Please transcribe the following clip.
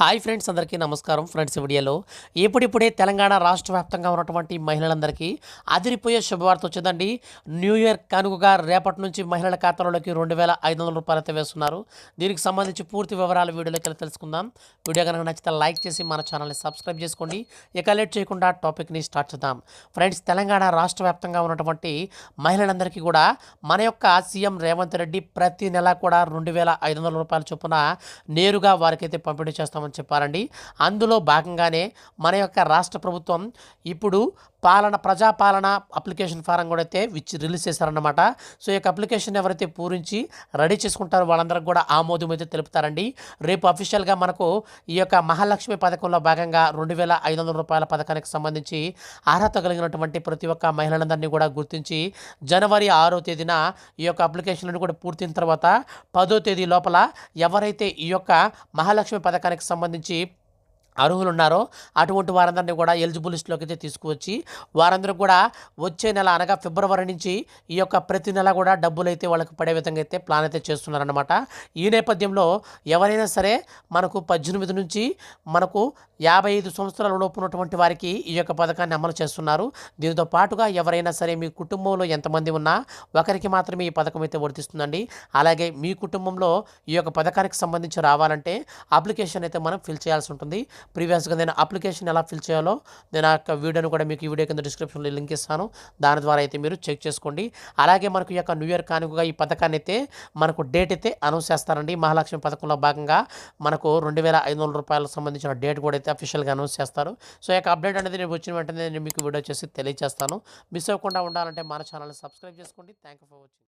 Hi friends అందరికీ నమస్కారం. Friends వీడియోలో ఇప్పుడిప్పుడే తెలంగాణ రాష్ట్ర వ్యాప్తంగా ఉన్నటువంటి మహిళలందరికీ అదిరిపోయే శుభవార్త వచ్చిందండి. న్యూ ఇయర్ కనుకగా రేపటి నుంచి మహిళల ఖాతాలోకి రెండు వేల ఐదు వందల రూపాయలు అయితే వేస్తున్నారు. దీనికి సంబంధించి పూర్తి వివరాలు వీడియోలోకి వెళ్ళి తెలుసుకుందాం. వీడియో కనుక నచ్చితే లైక్ చేసి మన ఛానల్ని సబ్స్క్రైబ్ చేసుకోండి. ఇక లేట్ చేయకుండా టాపిక్ని స్టార్ట్ చేద్దాం. ఫ్రెండ్స్ తెలంగాణ రాష్ట్ర వ్యాప్తంగా ఉన్నటువంటి మహిళలందరికీ కూడా మన యొక్క సీఎం రేవంత్ రెడ్డి ప్రతి నెల కూడా రెండు వేల ఐదు వందల రూపాయల చొప్పున నేరుగా వారికైతే పంపిణీ చేస్తామని చెప్పారండి. అందులో భాగంగానే మన యొక్క రాష్ట్ర ప్రభుత్వం ఇప్పుడు పాలన ప్రజాపాలన అప్లికేషన్ ఫారం కూడా అయితే విచ్ రిలీజ్ చేశారన్నమాట. సో ఈ యొక్క అప్లికేషన్ ఎవరైతే పూరించి రెడీ చేసుకుంటారో వాళ్ళందరికీ కూడా ఆమోదం అయితే తెలుపుతారండి. రేపు అఫీషియల్గా మనకు ఈ యొక్క మహాలక్ష్మి పథకంలో భాగంగా రెండు వేల ఐదు వందల రూపాయల పథకానికి సంబంధించి అర్హత కలిగినటువంటి ప్రతి ఒక్క మహిళలందరినీ కూడా గుర్తించి జనవరి ఆరో తేదీన ఈ యొక్క అప్లికేషన్లను కూడా పూర్తయిన తర్వాత పదో తేదీ లోపల ఎవరైతే ఈ యొక్క మహాలక్ష్మి పథకానికి సంబంధించి అర్హులు ఉన్నారో అటువంటి వారందరినీ కూడా ఎలిజిబుల్ లిస్టులోకి అయితే తీసుకువచ్చి వారందరూ కూడా వచ్చే నెల అనగా ఫిబ్రవరి నుంచి ఈ యొక్క ప్రతి నెల కూడా డబ్బులు అయితే వాళ్ళకి పడే విధంగా అయితే ప్లాన్ అయితే చేస్తున్నారనమాట ఈ నేపథ్యంలో ఎవరైనా సరే మనకు పద్దెనిమిది నుంచి మనకు యాభై ఐదు సంవత్సరాల లోపు ఉన్నటువంటి వారికి ఈ యొక్క పథకాన్ని అమలు చేస్తున్నారు. దీనితో పాటుగా ఎవరైనా సరే మీ కుటుంబంలో ఎంతమంది ఉన్నా ఒకరికి మాత్రమే ఈ పథకం అయితే వర్తిస్తుందండి. అలాగే మీ కుటుంబంలో ఈ యొక్క పథకానికి సంబంధించి రావాలంటే అప్లికేషన్ అయితే మనం ఫిల్ చేయాల్సి ఉంటుంది. ప్రీవియస్గా నేను అప్లికేషన్ ఎలా ఫిల్ చేయాలో నేను ఆ యొక్క వీడియోని కూడా మీకు ఈ వీడియో కింద డిస్క్రిప్షన్లో లింక్ ఇస్తాను. దాని ద్వారా అయితే మీరు చెక్ చేసుకోండి. అలాగే మనకు ఈ యొక్క న్యూ ఇయర్ కానుకగా ఈ పథకాన్ని అయితే మనకు డేట్ అయితే అనౌన్స్ చేస్తారండి. మహాలక్ష్మి పథకంలో భాగంగా మనకు రెండు వేల ఐదు వందల రూపాయలకు సంబంధించిన డేట్ కూడా అయితే అఫీషియల్గా అనౌన్స్ చేస్తారు. సో ఈ యొక్క అప్డేట్ అనేది నేను వచ్చిన వెంటనే నేను మీకు వీడియో చేసి తెలియజేస్తాను మిస్ అవ్వకుండా ఉండాలంటే మన ఛానల్ని సబ్స్క్రైబ్ చేసుకోండి. Thank you for watching